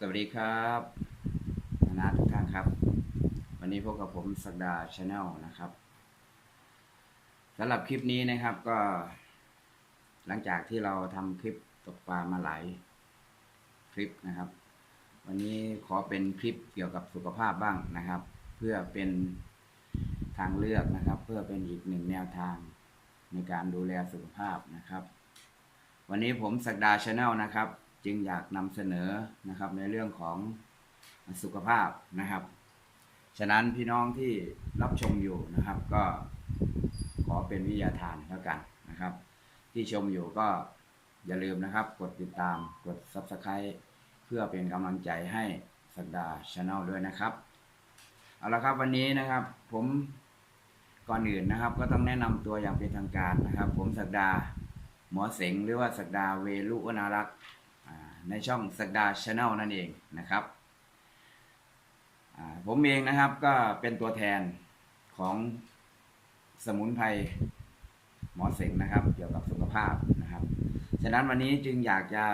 สวัสดีครับนาทุกท่านครับ วันนี้พบกับผมสักดาชาแนลนะครับสำหรับคลิปนี้นะครับก็ หลังจากที่เราทำคลิปตกปลามาหลายคลิปนะครับ วันนี้ขอเป็นคลิปเกี่ยวกับสุขภาพบ้างนะครับ เพื่อเป็นทางเลือกนะครับ เพื่อเป็นอีกหนึ่งแนวทางในการดูแลสุขภาพนะครับ วันนี้ผมสักดาชาแนลนะครับ จึงอยากนำเสนอนะครับในเรื่องของสุขภาพนะครับ ฉะนั้นพี่น้องที่รับชมอยู่นะครับก็ขอเป็นวิทยาทานแล้วกันนะครับ ที่ชมอยู่ก็อย่าลืมนะครับ กดติดตามกด Subscribe เพื่อเป็นกำลังใจให้สักดาชาแนลด้วยนะครับ เอาละครับวันนี้นะครับผมก่อนอื่นนะครับ ก็ต้องแนะนำตัวอย่างเป็นทางการนะครับ ผมสักดาหมอเสงหรือว่าสักดาเวลุวนารักษ์ ในช่องสักดาชาแนลนั่นเองนะครับ ผมเองนะครับก็เป็นตัวแทนของสมุนไพรหมอเสงนะครับ เกี่ยวกับสุขภาพนะครับ ฉะนั้นวันนี้จึงอยากจะ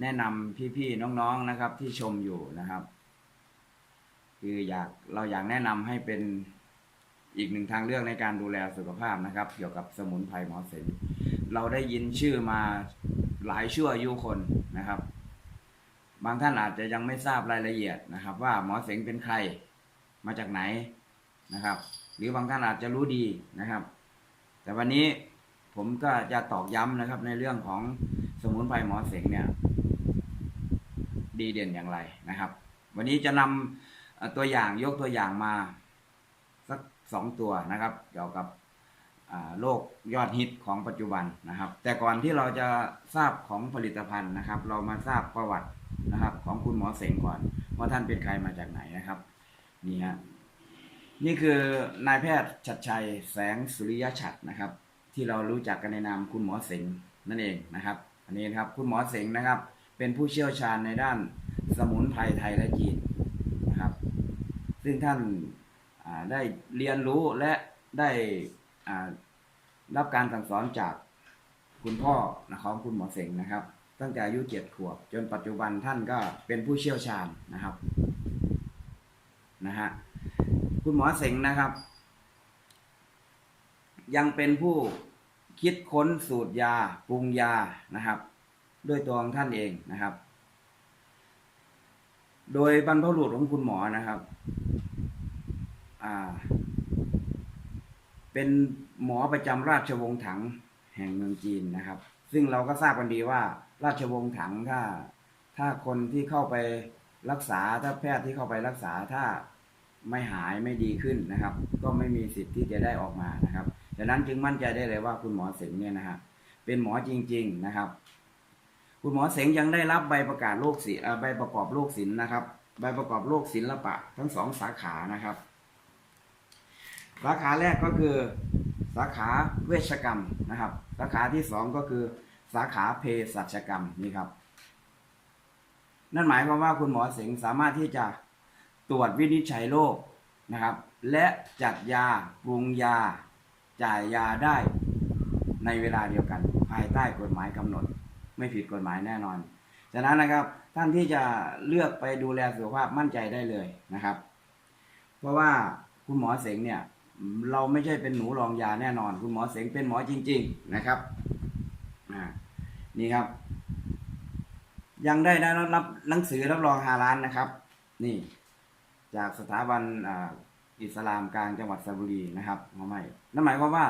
แนะนำพี่ๆน้องๆนะครับ ที่ชมอยู่นะครับ คืออยากเราอยากแนะนำให้เป็นอีกหนึ่งทางเลือกในการดูแลสุขภาพนะครับ เกี่ยวกับสมุนไพรหมอเสงเราได้ยินชื่อมา หลายชั่วอายุคนนะครับ บางท่านอาจจะยังไม่ทราบรายละเอียดนะครับ ว่าหมอเสงเป็นใครมาจากไหนนะครับ หรือบางท่านอาจจะรู้ดีนะครับ แต่วันนี้ผมก็จะตอกย้ำนะครับ ในเรื่องของสมุนไพรหมอเสงเนี่ย ดีเด่นอย่างไรนะครับ วันนี้จะนำตัวอย่างยกตัวอย่างมา สักสองตัวนะครับ เกี่ยวกับ โรคยอดฮิตของปัจจุบันนะครับ แต่ก่อนที่เราจะทราบของผลิตภัณฑ์นะครับ เรามาทราบประวัตินะครับ ของคุณหมอเสงก่อน ว่าท่านเป็นใครมาจากไหนนะครับนี่ฮะนี่คือนายแพทย์ชัดชัยแสงสุริยชัดนะครับ ที่เรารู้จักกันในนามคุณหมอเสงนั่นเองนะครับ อันนี้นะครับคุณหมอเสงนะครับ เป็นผู้เชี่ยวชาญในด้านสมุนไพรไทยและจีนนะครับ ซึ่งท่านได้เรียนรู้และได้ รับการสั่งสอนจากคุณพ่อของคุณหมอเสงนะครับ ตั้งแต่อายุเจ็ดขวบ จนปัจจุบันท่านก็เป็นผู้เชี่ยวชาญนะครับนะฮะคุณหมอเสงนะครับ ยังเป็นผู้คิดค้นสูตรยาปรุงยานะครับ ด้วยตัวของท่านเองนะครับ โดยบรรพบุรุษของคุณหมอนะครับ อ่า เป็นหมอประจำราชวงศ์ถังแห่งเมืองจีนนะครับ ซึ่งเราก็ทราบกันดีว่าราชวงศ์ถังถ้า ถ้าคนที่เข้าไปรักษาถ้าแพทย์ที่เข้าไปรักษาถ้าไม่หายไม่ดีขึ้นนะครับ ก็ไม่มีสิทธิ์ที่จะได้ออกมานะครับดังนั้นจึงมั่นใจได้เลยว่าคุณหมอเสงเนี่ยนะครับเป็นหมอจริง ๆนะครับ คุณหมอเสงยังได้รับใบประกาศโรคศิลป์ใบประกอบโรคศิลป์นะครับ ใบประกอบโรคศิลปะทั้งสองสาขานะครับ สาขาแรกก็คือสาขาเวชกรรมนะครับ สาขาที่สองก็คือสาขาเภสัชกรรมนี่ครับ นั่นหมายความว่าคุณหมอเสงสามารถที่จะตรวจวินิจฉัยโรคนะครับ และจัดยาปรุงยา จ่ายยาได้ในเวลาเดียวกัน ภายใต้กฎหมายกำหนด ไม่ผิดกฎหมายแน่นอนฉะนั้นนะครับท่านที่จะเลือกไปดูแลสุขภาพมั่นใจได้เลยนะครับ เพราะว่าคุณหมอเสงเนี่ย เราไม่ใช่เป็นหนูรองยาแน่นอน คุณหมอเสงเป็นหมอจริง ๆ นะครับนี่ครับ ยังได้ได้รับหนังสือรับรองฮาลานนะครับ นี่ จากสถาบันอ,อิสลามกลางจังหวัดสระบุรีนะครับมาใหม่นั่นหมายความว่า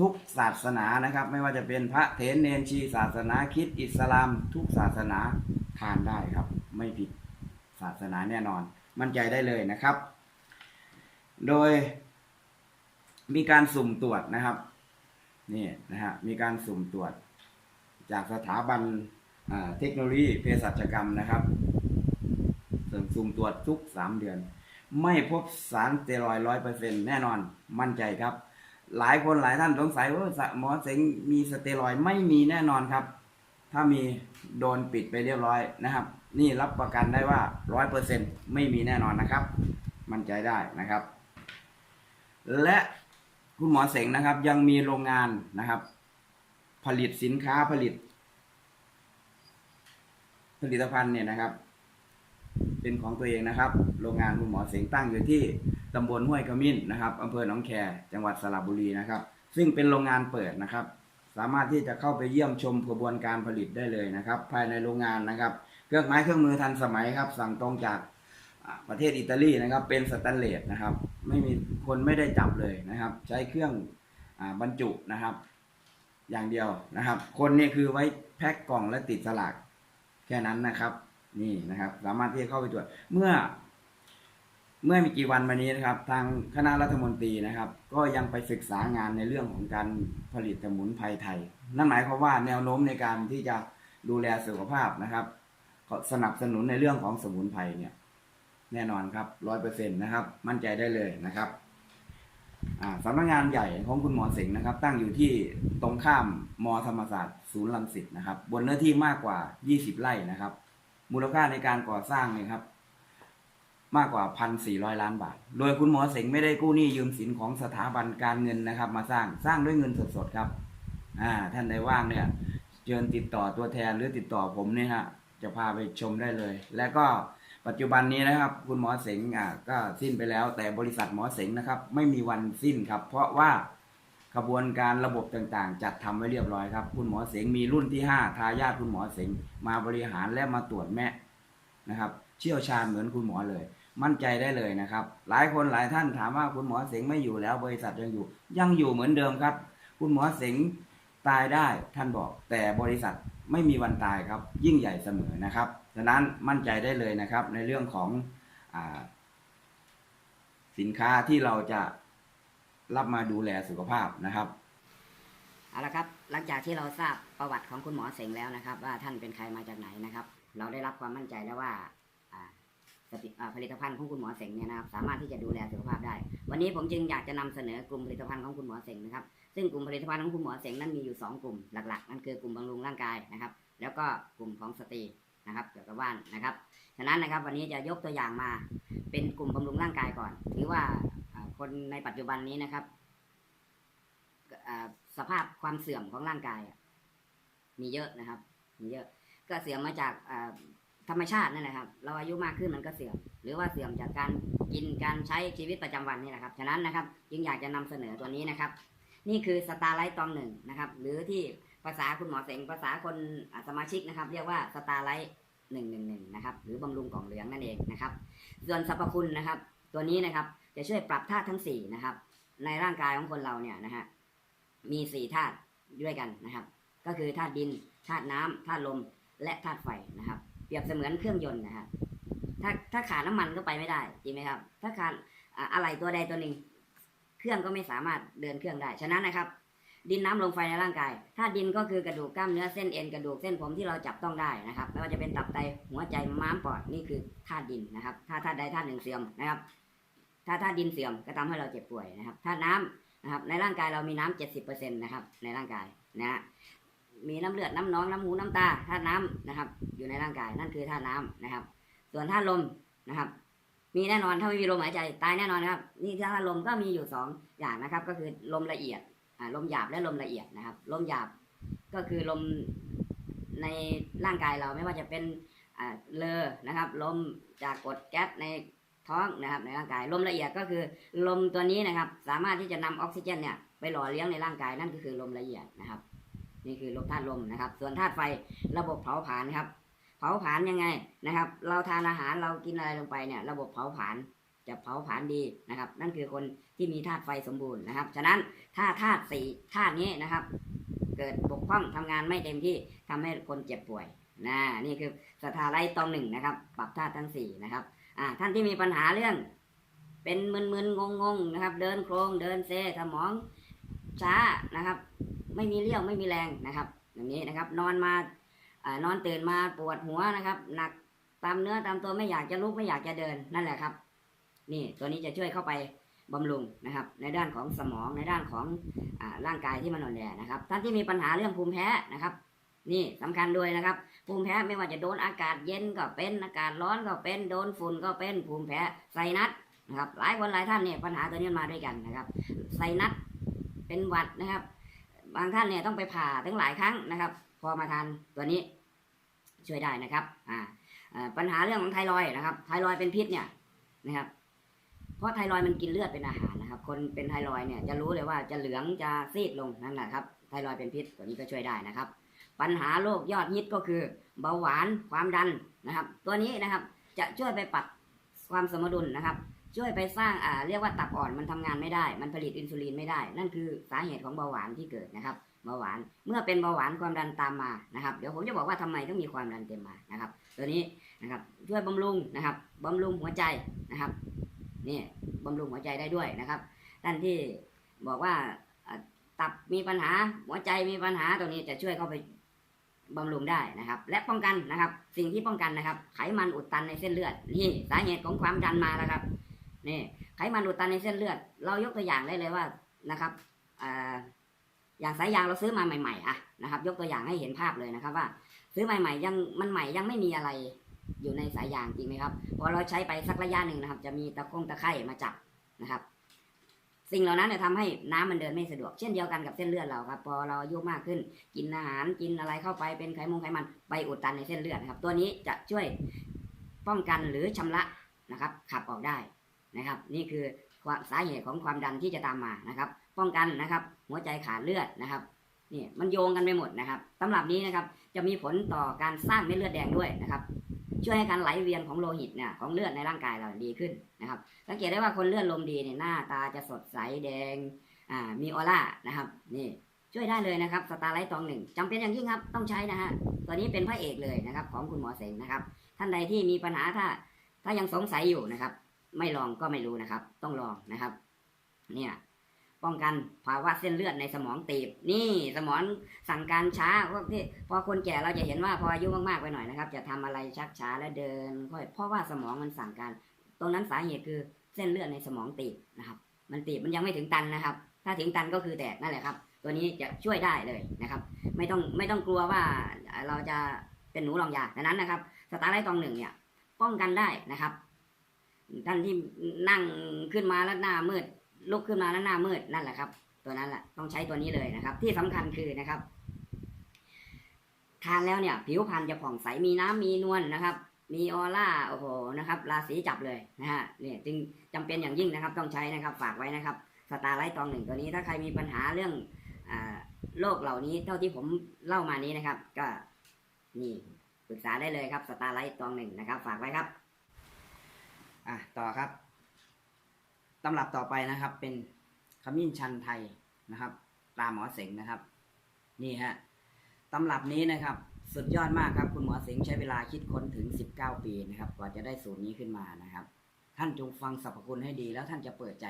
ทุกศาสนานะครับ ไม่ว่าจะเป็นพระเถรเนนชี ศาสนาคิดอิสลาม ทุกศาสนาทานได้ครับ ไม่ผิดศาสนาแน่นอน มั่นใจได้เลยนะครับ โดย มีการสุ่มตรวจนะครับนี่นะฮะมีการสุ่มตรวจ จากสถาบันเทคโนโลยีเภสัชกรรมนะครับส,สุ่มตรวจทุกสามเดือน ไม่พบสารสเตียรอยร้อยเปอร์เซ็นแน่นอนมั่นใจครับ หลายคนหลายท่านสงสัยว่าหมอเสงมีสเตียรอยไม่มีแน่นอนครับ ถ้ามีโดนปิดไปเรียบร้อยนะครับ นี่รับประกันได้ว่าร้อยเปอร์เซ็นไม่มีแน่นอนนะครับ มั่นใจได้นะครับ และ คุณหมอเสงนะครับ ยังมีโรงงานนะครับ ผลิตสินค้าผลิต ผลิตภัณฑ์เนี่ยนะครับ เป็นของตัวเองนะครับ โรงงานคุณหมอเสงตั้งอยู่ที่ตำบลห้วยขมิ้นนะครับอำเภอหนองแคจังหวัดสระบุรีนะครับ ซึ่งเป็นโรงงานเปิดนะครับ สามารถที่จะเข้าไปเยี่ยมชมกระบวนการผลิตได้เลยนะครับ ภายในโรงงานนะครับ เครื่องไม้เครื่องมือทันสมัยครับ สั่งตรงจาก ประเทศอิตาลีนะครับเป็นสแตนเลสนะครับ ไม่มีคนไม่ได้จับเลยนะครับ ใช้เครื่องอบรรจุนะครับ อย่างเดียวนะครับ คนนี่คือไว้แพ็คกล่องและติดสลากแค่นั้นนะครับ นี่นะครับ สามารถที่จะเข้าไปตรวจเมื่อ เมื่อมีกี่วันมานี้นะครับ ทางคณะรัฐมนตรีนะครับ ก็ยังไปศึกษางานในเรื่องของการผลิตสมุนไพรไทย นั่นหมายความว่าแนวโน้มในการที่จะดูแลสุขภาพนะครับสนับสนุนในเรื่องของสมุนไพรเนี่ย แน่นอนครับร้อยเปอร์เซ็นต์นะครับ มั่นใจได้เลยนะครับสำนักงานใหญ่ของคุณหมอเสงนะครับ ตั้งอยู่ที่ตรงข้ามมธรรมศาสตร์ศูนย์ลังสิตนะครับ บนเนื้อที่มากกว่า 20 ไร่นะครับ มูลค่าในการก่อสร้างเนี่ยครับ มากกว่า 1,400 ล้านบาท โดยคุณหมอเสงไม่ได้กู้หนี้ยืมสินของสถาบันการเงินนะครับ มาสร้างสร้างด้วยเงินสดๆครับอ่าท่านใดว่างเนี่ยเชิญติดต่อตัวแทนหรือติดต่อผมเนี่ยฮะจะพาไปชมได้เลย และก็ ปัจจุบันนี้นะครับ คุณหมอเสงอ่าก็สิ้นไปแล้ว แต่บริษัทหมอเสงนะครับ ไม่มีวันสิ้นครับ เพราะว่าขบวนการระบบต่างๆ จัดทำไว้เรียบร้อยครับ คุณหมอเสงมีรุ่นที่ห้าทายาทคุณหมอเสงมาบริหารและมาตรวจแม่นะครับ เชี่ยวชาญเหมือนคุณหมอเลย มั่นใจได้เลยนะครับ หลายคนหลายท่านถามว่าคุณหมอเสงไม่อยู่แล้ว บริษัทยังอยู่ ยังอยู่เหมือนเดิมครับ คุณหมอเสงตายได้ท่านบอก แต่บริษัทไม่มีวันตายครับ ยิ่งใหญ่เสมอนะครับ ฉะนั้นมั่นใจได้เลยนะครับในเรื่องของอสินค้าที่เราจะรับมาดูแลสุขภาพนะครับ เอาละครับ หลังจากที่เราทราบประวัติของคุณหมอเสงแล้วนะครับ ว่าท่านเป็นใครมาจากไหนนะครับ เราได้รับความมั่นใจแล้วว่าผลิตภัณฑ์ของคุณหมอเสงเนี่ยนะครับสามารถที่จะดูแลสุขภาพได้ วันนี้ผมจึงอยากจะนำเสนอกลุ่มผลิตภัณฑ์ของคุณหมอเสงนะครับ ซึ่งกลุ่มผลิตภัณฑ์ของคุณหมอเสงนั้นมีอยู่ 2 กลุ่มหลักๆ นั่นคือกลุ่มบำรุงร่างกายนะครับ แล้วก็กลุ่มของสตรี นะครับเกี่ยวกับว่านนะครับ ฉะนั้นนะครับวันนี้จะยกตัวอย่างมาเป็นกลุ่มบำรุงร่างกายก่อน ถือว่าคนในปัจจุบันนี้นะครับสภาพความเสื่อมของร่างกายมีเยอะนะครับ มีเยอะ ก็เสื่อมมาจากธรรมชาตินั่นแหละครับ เราอายุมากขึ้นมันก็เสื่อม หรือว่าเสื่อมจากการกินการใช้ชีวิตประจำวันนี่แหละครับ ฉะนั้นนะครับ จึงอยากจะนำเสนอตัวนี้นะครับ นี่คือสตาร์ไลท์ตองหนึ่งนะครับ หรือที่ ภาษาคุณหมอเสงภาษาคนสมาชิกนะครับ เรียกว่าสตาร์ไลท์หนึ่งหนึ่งหนึ่งนะครับ หรือบำรุงกล่องเหลืองนั่นเองนะครับ ส่วนสรรพคุณนะครับ ตัวนี้นะครับจะช่วยปรับธาตุทั้งสี่นะครับ ในร่างกายของคนเราเนี่ยนะฮะมีสี่ธาตุด้วยกันนะครับ ก็คือธาตุดินธาตุน้ำธาตุลม และธาตุไฟนะครับ เปรียบเสมือนเครื่องยนต์นะครับถ้าถ้าขาดน้ำมันก็ไปไม่ได้จริงไหมครับ ถ้าขาดอะไรตัวใดตัวหนึ่ง เครื่องก็ไม่สามารถเดินเครื่องได้ ฉะนั้นนะครับ ดินน้ำลมไฟในร่างกายธาตุดินก็คือกระดูกกล้ามเนื้อเส้นเอ็นกระดูกเส้นผมที่เราจับต้องได้นะครับไม่ว่าจะเป็นตับไตหัวใจม้ามปอดนี่คือธาตุดินนะครับถ้าธาตุใดธาตุหนึ่งเสื่อมนะครับถ้าธาตุดินเสื่อมก็ทำให้เราเจ็บป่วยนะครับธาตุน้ำนะครับในร่างกายเรามีน้ำเจ็ดสิบเปอร์เซ็นต์นะครับในร่างกายนะฮะมีน้ำเลือดน้ำหน้องน้ำหูน้ำตาธาตุน้ำนะครับอยู่ในร่างกายนั่นคือธาตุน้ำนะครับ ส่วนธาตุลมนะครับมีแน่นอนถ้าไม่มีลมหายใจตายแน่นอนครับนี่ธาตุลมก็มีอยู่สองอย่างนะครับ ก็คือลมละเอียด ลมหยาบและลมละเอียดนะครับ ลมหยาบก็คือลมในร่างกายเราไม่ว่าจะเป็นอ่าเลอนะครับ ลมจากกดแก๊สในท้องนะครับในร่างกายลมละเอียดก็คือลมตัวนี้นะครับ สามารถที่จะนำออกซิเจนเนี่ยไปหล่อเลี้ยงในร่างกายนั่นก็คือลมละเอียดนะครับ นี่คือลมธาตุลมนะครับ ส่วนธาตุไฟระบบเผาผลาญครับ เผาผลาญยังไงนะครับ เราทานอาหารเรากินอะไรลงไปเนี่ย ระบบเผาผลาญจะเผาผลาญดีนะครับ นั่นคือคน ที่มีธาตุไฟสมบูรณ์นะครับ ฉะนั้นถ้าธาตุสี่ธาตุนี้นะครับ เกิดบกพร่องทำงานไม่เต็มที่ทำให้คนเจ็บป่วยนะนี่คือสถาไลตองหนึ่งนะครับ ปรับธาตุทั้งสี่นะครับอ่าท่านที่มีปัญหาเรื่อง เป็นมึนๆงงๆนะครับ เดินโครงเดินเซสมองช้านะครับ ไม่มีเรี่ยวไม่มีแรงนะครับ อย่างนี้นะครับ นอนมาอ่านอนตื่นมาปวดหัวนะครับ หนักตามเนื้อตามตัวไม่อยากจะลุกไม่อยากจะเดินนั่นแหละครับ นี่ตัวนี้จะช่วยเข้าไป บำรุงนะครับ ในด้านของสมองในด้านของอร่างกายที่มันอ่อนแอนะครับท่านที่มีปัญหาเรื่องภูมิแพ้นะครับ นี่สำคัญด้วยนะครับ ภูมิแพ้ไม่ว่าจะโดนอากาศเย็นก็เป็นอากาศร้อนก็เป็นโดนฝุ่นก็เป็นภูมิแพ้ไซนัสนะครับหลายคนหลายท่านเนี่ยปัญหาตัวนี้มาด้วยกันนะครับ ไซนัสเป็นหวัดนะครับ บางท่านเนี่ยต้องไปผ่าถึงหลายครั้งนะครับ พอมาทานตัวนี้ช่วยได้นะครับอ่าปัญหาเรื่องของไทรอยนะครับไทรอยเป็นพิษเนี่ยนะครับ เพราะไทรอยมันกินเลือดเป็นอาหารนะครับ คนเป็นไทรอยเนี่ยจะรู้เลยว่าจะเหลืองจะซีดลงนั่นแหละครับ ไทรอยเป็นพิษตัวนี้ก็ช่วยได้นะครับ ปัญหาโรคยอดฮิตก็คือ เบาหวานความดันนะครับ ตัวนี้นะครับจะช่วยไปปรับความสมดุลนะครับ ช่วยไปสร้างอ่าเรียกว่าตับอ่อนมันทำงานไม่ได้ มันผลิตอินซูลินไม่ได้ นั่นคือสาเหตุของเบาหวานที่เกิดนะครับเบาหวานเมื่อเป็นเบาหวานความดันตามมานะครับ เดี๋ยวผมจะบอกว่าทำไมต้องมีความดันเต็มมานะครับ ตัวนี้นะครับช่วยบำรุงนะครับบำรุงหัวใจนะครับ นี่บำรุงหัวใจได้ด้วยนะครับท่านที่บอกว่าตับมีปัญหาหัวใจมีปัญหาตัวนี้จะช่วยเข้าไปบำรุงได้นะครับ และป้องกันนะครับ สิ่งที่ป้องกันนะครับ ไขมันอุดตันในเส้นเลือดนี่สาเหตุของความดันมาแล้วครับนี่ไขมันอุดตันในเส้นเลือด เรายกตัวอย่างได้เลยว่านะครับอย่างสายยางเราซื้อมาใหม่ๆอะนะครับ ยกตัวอย่างให้เห็นภาพเลยนะครับว่า ซื้อใหม่ๆยังมันใหม่ยังไม่มีอะไร อยู่ในสายยางจริงไหมครับพอเราใช้ไปสักระยะหนึ่งนะครับ จะมีตะคงตะไคร่มาจับนะครับ สิ่งเหล่านั้นเนี่ยทำให้น้ำมันเดินไม่สะดวกเช่นเดียวกันกับเส้นเลือดเราครับ พอเราอายุมากขึ้น กินอาหารกินอะไรเข้าไปเป็นไขมงไขมันไปอุดตันในเส้นเลือดนะครับ ตัวนี้จะช่วยป้องกันหรือชำระนะครับ ขับออกได้นะครับ นี่คือความสาเหตุของความดันที่จะตามมานะครับ ป้องกันนะครับ หัวใจขาดเลือดนะครับนี่มันโยงกันไปหมดนะครับตำรับนี้นะครับ จะมีผลต่อการสร้างเม็ดเลือดแดงด้วยนะครับ ช่วยให้การไหลเวียนของโลหิตเนี่ยของเลือดในร่างกายเราดีขึ้นนะครับสังเกตได้ว่าคนเลือดลมดีเนี่ยหน้าตาจะสดใสแดงอ่ามีออร่านะครับนี่ช่วยได้เลยนะครับสตาร์ไลท์ตองหนึ่งจำเป็นอย่างยิ่งครับต้องใช้นะฮะตัวนี้เป็นพระเอกเลยนะครับ ของคุณหมอเสงนะครับ ท่านใดที่มีปัญหาถ้า ถ้ายังสงสัยอยู่นะครับ ไม่ลองก็ไม่รู้นะครับ ต้องลองนะครับ เนี่ย ป้องกันภาวะเส้นเลือดในสมองตีบ นี่สมองสั่งการช้าพวกที่พอคนแก่เราจะเห็นว่าพออายุมากๆไปหน่อยนะครับ จะทำอะไรชักช้าและเดินค่อยเพราะว่าสมองมันสั่งการ ตรงนั้นสาเหตุคือเส้นเลือดในสมองตีบนะครับ มันตีบมันยังไม่ถึงตันนะครับ ถ้าถึงตันก็คือแตกนั่นแหละครับ ตัวนี้จะช่วยได้เลยนะครับ ไม่ต้องไม่ต้องกลัวว่าเราจะเป็นหนูรองยาดังนั้นนะครับสตาร์ไลท์ตองหนึ่งเนี่ยป้องกันได้นะครับท่านที่นั่งขึ้นมาแล้วหน้ามืด ลุกขึ้นมาแล้วหน้ามืดนั่นแหละครับ ตัวนั้นแหละต้องใช้ตัวนี้เลยนะครับ ที่สำคัญคือนะครับทานแล้วเนี่ย ผิวพรรณจะผ่องใสมีน้ำมีนวลนะครับ มีออร่าโอ้โหนะครับราศีจับเลยนะฮะเนี่ยจึงจำเป็นอย่างยิ่งนะครับ ต้องใช้นะครับ ฝากไว้นะครับสตาร์ไลท์ตองหนึ่งตัวนี้ ถ้าใครมีปัญหาเรื่องอโรคเหล่านี้เท่าที่ผมเล่ามานี้นะครับ ก็นี่ปรึกษาได้เลยครับสตาร์ไลท์ตองหนึ่งนะครับ ฝากไว้ครับ อะต่อครับ ตำรับต่อไปนะครับ เป็นขมิ้นชันไทยนะครับตราหมอเสงนะครับ นี่ฮะตำรับนี้นะครับ สุดยอดมากครับคุณหมอเสงใช้เวลาคิดค้นถึง 19 ปีนะครับกว่าจะได้สูตรนี้ขึ้นมานะครับ ท่านจงฟังสรรพคุณให้ดี แล้วท่านจะเปิดใจ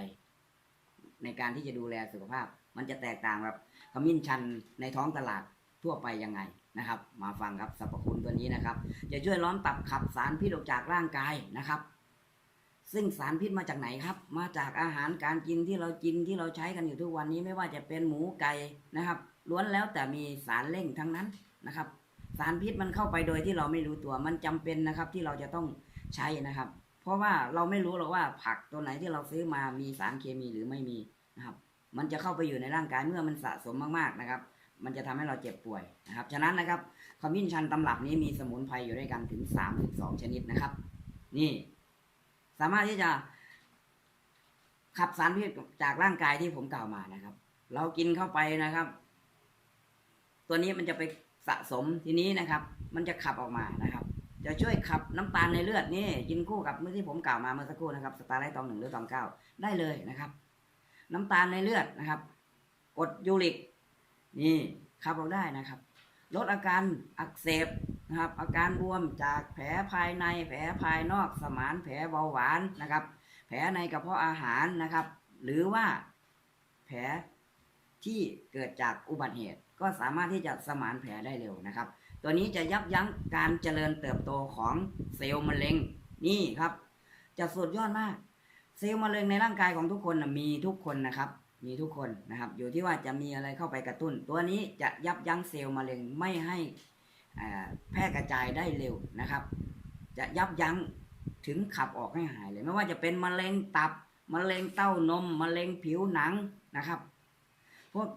ในการที่จะดูแลสุขภาพ มันจะแตกต่างแบบขมิ้นชันในท้องตลาดทั่วไปยังไงนะครับ มาฟังครับสรรพคุณตัวนี้นะครับ จะช่วยล้อมตับขับสารพิษออกจากร่างกายนะครับ ซึ่งสารพิษมาจากไหนครับ มาจากอาหารการกินที่เรากินที่เราใช้กันอยู่ทุกวันนี้ไม่ว่าจะเป็นหมูไก่นะครับล้วนแล้วแต่มีสารเร่งทั้งนั้นนะครับ สารพิษมันเข้าไปโดยที่เราไม่รู้ตัวมันจำเป็นนะครับที่เราจะต้องใช้นะครับ เพราะว่าเราไม่รู้หรอกว่าผักตัวไหนที่เราซื้อมามีสารเคมีหรือไม่มีนะครับ มันจะเข้าไปอยู่ในร่างกายเมื่อมันสะสมมากๆนะครับ มันจะทำให้เราเจ็บป่วยนะครับ ฉะนั้นนะครับขมิ้นชันตำรับนี้มีสมุนไพรอยู่ด้วยกันถึง 32 ชนิดนะครับ นี่ สามารถที่จะขับสารพิษจากร่างกายที่ผมกล่าวมานะครับ เรากินเข้าไปนะครับ ตัวนี้มันจะไปสะสมทีนี้นะครับ มันจะขับออกมานะครับ จะช่วยขับน้ำตาลในเลือดนี่กินคู่กับเมื่อที่ผมกล่าวมาเมื่อสักครู่นะครับสตาร์ไลท์ตองหนึ่งหรือตองเก้าได้เลยนะครับ น้ำตาลในเลือดนะครับกดยูริก นี่ขับออกได้นะครับ ลดอาการอักเสบ นะครับ อาการบวมจากแผลภายในแผลภายนอกสมานแผลเบาหวานนะครับ แผลในกระเพาะอาหารนะครับ หรือว่าแผลที่เกิดจากอุบัติเหตุ ก็สามารถที่จะสมานแผลได้เร็วนะครับ ตัวนี้จะยับยั้งการเจริญเติบโตของเซลล์มะเร็งนี่ครับ จะสุดยอดมาก เซลล์มะเร็งในร่างกายของทุกคนนะมีทุกคนนะครับมีทุกคนนะครับ อยู่ที่ว่าจะมีอะไรเข้าไปกระตุ้น ตัวนี้จะยับยั้งเซลล์มะเร็งไม่ให้ แพร่กระจายได้เร็วนะครับ จะยับยั้งถึงขับออกให้หายเลย ไม่ว่าจะเป็นมะเร็งตับมะเร็งเต้านมมะเร็งผิวหนังนะครับพวก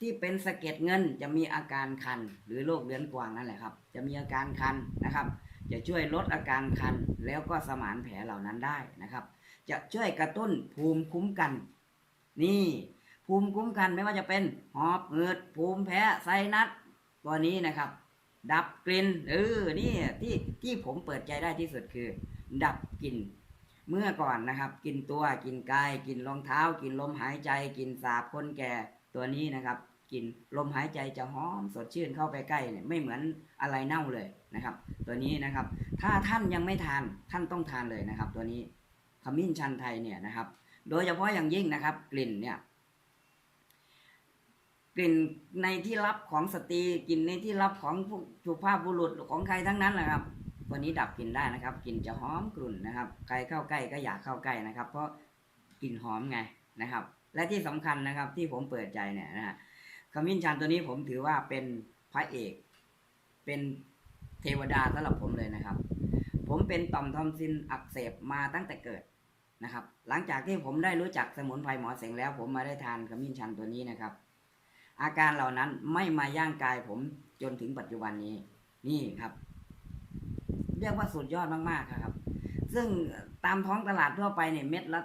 ที่เป็นสะเก็ดเงินจะมีอาการคัน หรือโรคเลือนกวางนั่นแหละครับ จะมีอาการคันนะครับ จะช่วยลดอาการคันแล้วก็สมานแผลเหล่านั้นได้นะครับ จะช่วยกระตุ้นภูมิคุ้มกัน นี่ภูมิคุ้มกันไม่ว่าจะเป็นหอบหืดภูมิแพ้ไซนัสตัวนี้นะครับ ดับกลิ่นเออนี่ที่ที่ผมเปิดใจได้ที่สุดคือ ดับกลิ่นเมื่อก่อนนะครับ กินตัวกินกายกินรองเท้า กินลมหายใจ กินสาบคนแก่ตัวนี้นะครับ กินลมหายใจจะหอมสดชื่นเข้าไปใกล้เนี่ยไม่เหมือนอะไรเน่าเลยนะครับ ตัวนี้นะครับ ถ้าท่านยังไม่ทานท่านต้องทานเลยนะครับ ตัวนี้ขมิ้นชันไทยเนี่ยนะครับ โดยเฉพาะอย่างยิ่งนะครับ กลิ่นเนี่ย กลิ่นในที่รับของสตรีกลิ่นในที่รับของผู้สุภาพบุรุษของใครทั้งนั้นแหละครับตัวนี้ดับกลิ่นได้นะครับกลิ่นจะหอมกรุ่นนะครับ ใครเข้าใกล้ก็อยากเข้าใกล้นะครับ เพราะกลิ่นหอมไงนะครับ และที่สำคัญนะครับที่ผมเปิดใจเนี่ยนะฮะขมิ้นชันตัวนี้ผมถือว่าเป็นพระเอก เป็นเทวดาสำหรับผมเลยนะครับ ผมเป็นต่อมทอมซินอักเสบมาตั้งแต่เกิดนะครับ หลังจากที่ผมได้รู้จักสมุนไพรหมอเสงแล้ว ผมมาได้ทานขมิ้นชันตัวนี้นะครับ อาการเหล่านั้นไม่มาย่างกายผมจนถึงปัจจุบันนี้ นี่ครับ เรียกว่าสุดยอดมากๆครับ ซึ่งตามท้องตลาดทั่วไปเนี่ยเม็ดละ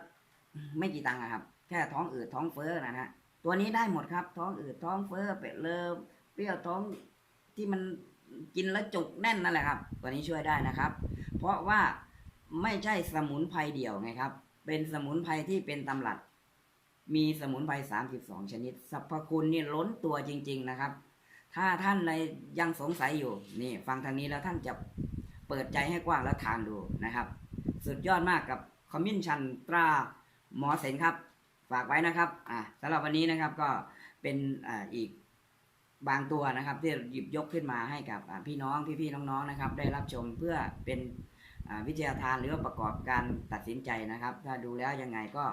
ไม่กี่ตังค์อะครับ แค่ท้องอืดท้องเฟ้อนะฮะตัวนี้ได้หมดครับ ท้องอืดท้องเฟ้อเป็ดเลิมเปรี้ยวท้องที่มันกินแล้วจุกแน่นนั่นแหละครับ ตัวนี้ช่วยได้นะครับ เพราะว่าไม่ใช่สมุนไพรเดี่ยวไงครับ เป็นสมุนไพรที่เป็นตำรับ มีสมุนไพร32 ชนิดสรรพคุณนี่ล้นตัวจริง ๆนะครับ ถ้าท่านในยังสงสัยอยู่นี่ฟังทางนี้แล้วท่านจะเปิดใจให้กว้างแล้วทานดูนะครับ สุดยอดมากกับคอมมินชันตราหมอเสนครับ ฝากไว้นะครับอ่าสำหรับวันนี้นะครับก็เป็นอ่าอีกบางตัวนะครับที่หยิบยกขึ้นมาให้กับพี่น้องพี่ๆน้องๆนะครับ ได้รับชมเพื่อเป็นวิทยาทานหรือว่าประกอบการตัดสินใจนะครับ ถ้าดูแล้วยังไงก็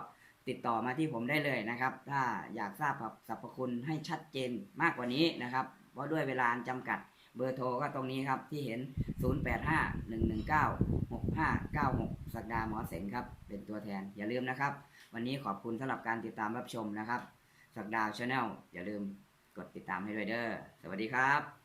ติดต่อมาที่ผมได้เลยนะครับ ถ้าอยากทราบสรรพคุณให้ชัดเจนมากกว่านี้นะครับ เพราะด้วยเวลาจำกัดเบอร์โทรก็ตรงนี้ครับที่เห็น 0851196596 สักดาหมอเสงครับ เป็นตัวแทนอย่าลืมนะครับ วันนี้ขอบคุณสำหรับการติดตามรับชมนะครับ สักดาวชาแนลอย่าลืมกดติดตามให้ด้วยเด้อสวัสดีครับ